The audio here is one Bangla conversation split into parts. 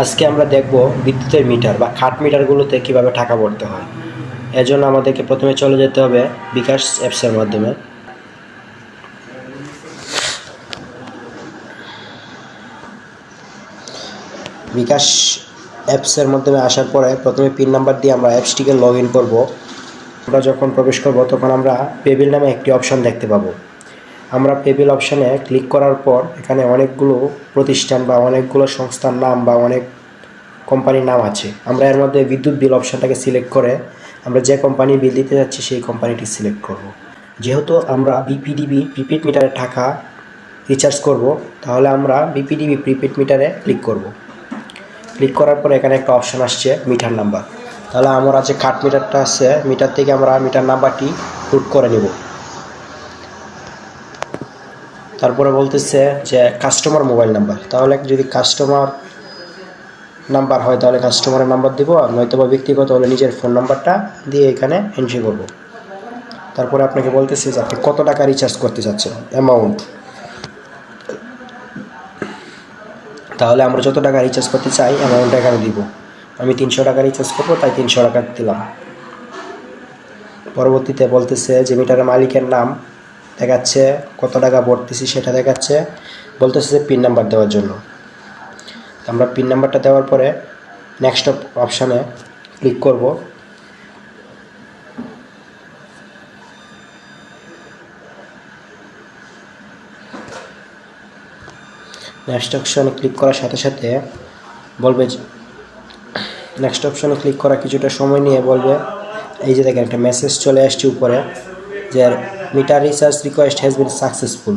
আজকে আমরা দেখব বিদ্যুতের মিটার বা খাট মিটারগুলোতে কীভাবে টাকা ভরতে হয়। এজন্য আমাদেরকে প্রথমে চলে যেতে হবে বিকাশ অ্যাপসের মাধ্যমে। বিকাশ অ্যাপসের মাধ্যমে আসার পরে প্রথমে পিন নাম্বার দিয়ে আমরা অ্যাপসটিকে লগ ইন করব। আমরা যখন প্রবেশ করব, তখন আমরা পেবিল নামে একটি অপশন দেখতে পাবো। আমরা পেবিল অপশানে ক্লিক করার পর এখানে অনেকগুলো প্রতিষ্ঠান বা অনেকগুলো সংস্থার নাম বা অনেক কোম্পানির নাম আছে আমরা এর মধ্যে বিদ্যুৎ বিল অপশানটাকে সিলেক্ট করে আমরা যে কোম্পানির বিল দিতে যাচ্ছি সেই কোম্পানিটি সিলেক্ট করব। যেহেতু আমরা বিপিডিবি প্রিপেড মিটারে টাকা রিচার্জ করব, তাহলে আমরা বিপিডিবি প্রিপেড মিটারে ক্লিক করব। ক্লিক করার পর এখানে একটা অপশান আসছে মিটার নাম্বার তাহলে আমরা যে কাঠ মিটারটা আছে মিটার থেকে আমরা মিটার নাম্বারটি পুট করে নেব তারপরে বলতেছে যে কাস্টমার মোবাইল নাম্বার তাহলে যদি কাস্টমার নাম্বার হয়, তাহলে কাস্টমারের নাম্বার দিব আর নয়তো বা ব্যক্তিগত হলে নিজের ফোন নাম্বারটা দিয়ে এখানে এন্ট্রি করব। তারপরে আপনাকে বলতেছে যে আপনি কত টাকা রিচার্জ করতে চাচ্ছেন? অ্যামাউন্ট তাহলে আমরা যত টাকা রিচার্জ করতে চাই অ্যামাউন্টটা এখানে দিব। আমি তিনশো টাকা রিচার্জ করব, তাই তিনশো টাকা দিলাম। পরবর্তীতে বলতেছে যে মিটারের মালিকের নাম দেখাচ্ছে, কত টাকা ভরতেছি সেটা দেখাচ্ছে, বলতেছে যে পিন নাম্বার দেওয়ার জন্য। আমরা পিন নাম্বারটা দেওয়ার পরে নেক্সট অপশানে ক্লিক করব। নেক্সট অপশানে ক্লিক করার সাথে সাথে বলবে নেক্সট অপশানে ক্লিক করা কিছুটা সময় নিয়ে বলবে, এই যে দেখেন একটা মেসেজ চলে আসছে উপরে। যে meter recharge request has been successful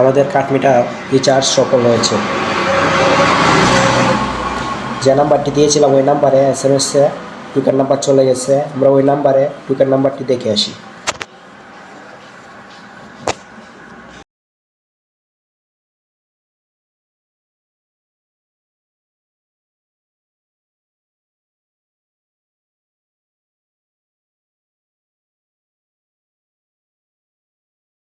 আমাদের কাঠমিটার রিচার্জ সফল হয়েছে। যে নাম্বারটি দিয়েছিলাম ওই নাম্বারে এস এম এসে টুকের নাম্বার চলে গেছে। আমরা ওই নাম্বারে টুকের নাম্বারটি দেখে আসি।